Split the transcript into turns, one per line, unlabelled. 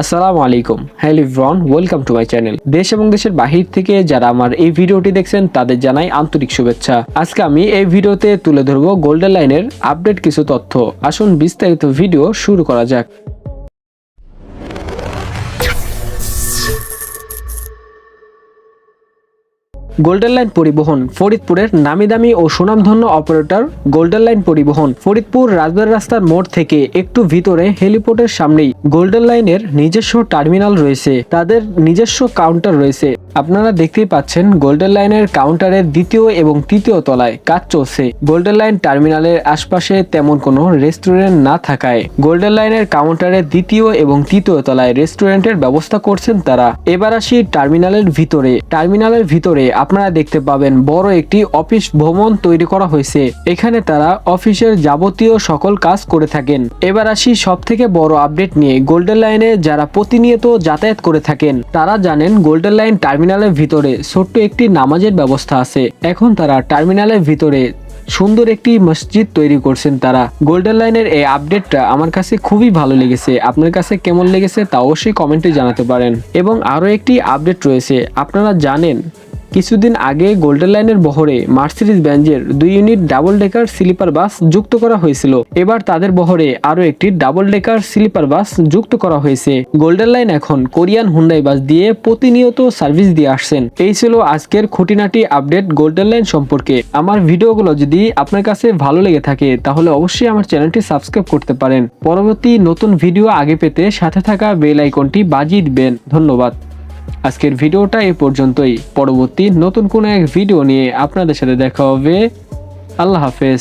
আসসালামু আলাইকুম। Hello everyone, welcome to my channel. দেশ এবং দেশের বাহির থেকে যারা আমার এই ভিডিওটি দেখছেন, তাদের জানাই আন্তরিক শুভেচ্ছা। আজকে আমি এই ভিডিওতে তুলে ধরবো গোল্ডেন লাইনের আপডেট কিছু তথ্য। আসুন বিস্তারিত ভিডিও শুরু করা যাক। গোল্ডেন লাইন পরিবহন, ফরিদপুরের নামি দামি ও সুনামধন্য অপারেটর, গোল্ডেন লাইন পরিবহন, ফরিদপুর রাজবাড়ি রাস্তার মোড় থেকে একটু ভিতরে হেলিপোর্টের সামনেই গোল্ডেন লাইনের নিজস্ব টার্মিনাল রয়েছে। তাদের নিজস্ব কাউন্টার রয়েছে। আপনারা দেখতেই পাচ্ছেন গোল্ডেন লাইনের কাউন্টারের দ্বিতীয় এবং তৃতীয় তলায় কাজ চলছে। গোল্ডেন লাইন টার্মিনালের আশপাশে তেমন কোনো রেস্টুরেন্ট না থাকায় গোল্ডেন লাইনের কাউন্টারের দ্বিতীয় এবং তৃতীয় তলায় রেস্টুরেন্টের ব্যবস্থা করছেন তারা। এবার আসি টার্মিনালের ভিতরে। টার্মিনালের ভিতরে আপনারা দেখতে পাবেন বড় একটি অফিস ভবন তৈরি করা হয়েছে। এখানে তারা অফিসের যাবতীয় সকল কাজ করে থাকেন। এবার আসি সব থেকে বড় আপডেট নিয়ে। গোল্ডেন লাইনে যারা প্রতিনিয়ত যাতায়াত করে থাকেন, তারা জানেন গোল্ডেন লাইন টার্মিনালের ভিতরে ছোট্ট একটি নামাজের ব্যবস্থা আছে। এখন তারা টার্মিনালের ভিতরে সুন্দর একটি মসজিদ তৈরি করছেন তারা। গোল্ডেন লাইনের এই আপডেটটা আমার কাছে খুবই ভালো লেগেছে। আপনার কাছে কেমন লেগেছে তা অবশ্যই কমেন্টে জানাতে পারেন। এবং আরও একটি আপডেট রয়েছে। আপনারা জানেন কিছুদিন আগে গোল্ডেন লাইনের বহরে মার্সিডিজ ব্যাঞ্জের দুই unit double decker sleeper bus যুক্ত করা হয়েছিল। এবার তাদের বহরে আরও একটি ডাবল ডেকার স্লিপার বাস যুক্ত করা হয়েছে। গোল্ডেন লাইন এখন কোরিয়ান হুন্ডাই বাস দিয়ে প্রতিনিয়ত সার্ভিস দিয়ে আসছেন। এই ছিল আজকের খুঁটিনাটি আপডেট গোল্ডেন লাইন সম্পর্কে। আমার ভিডিওগুলো যদি আপনার কাছে ভালো লেগে থাকে, তাহলে অবশ্যই আমার চ্যানেলটি সাবস্ক্রাইব করতে পারেন। পরবর্তী নতুন ভিডিও আগে পেতে সাথে থাকা বেল আইকনটি বাজিয়ে দিবেন। ধন্যবাদ। আজকের ভিডিওটা এ পর্যন্তই। পরবর্তী নতুন কোনো এক ভিডিও নিয়ে আপনাদের সাথে দেখা হবে। আল্লাহ হাফেজ।